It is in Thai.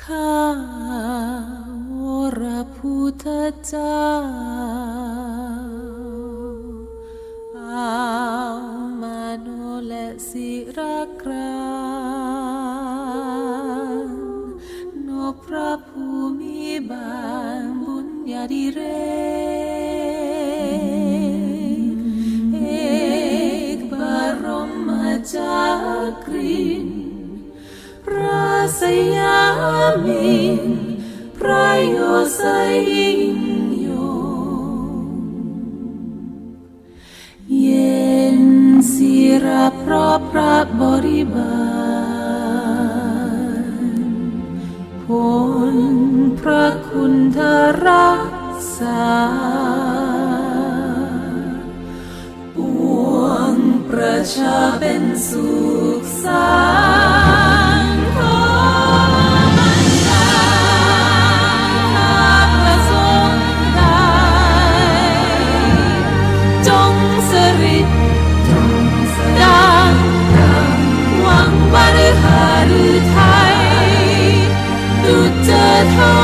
ข้าวรพุทธเจ้าอามาโนและศิรกรานนพระภูมิบาลบุญญาดิเรกเอกบรมจากริน สยามินพระโยสยิงยงเย็นศิระเพราะพระบริบาลผลพระคุณเธอรักษาปวงประชาเป็นสุขสา 他。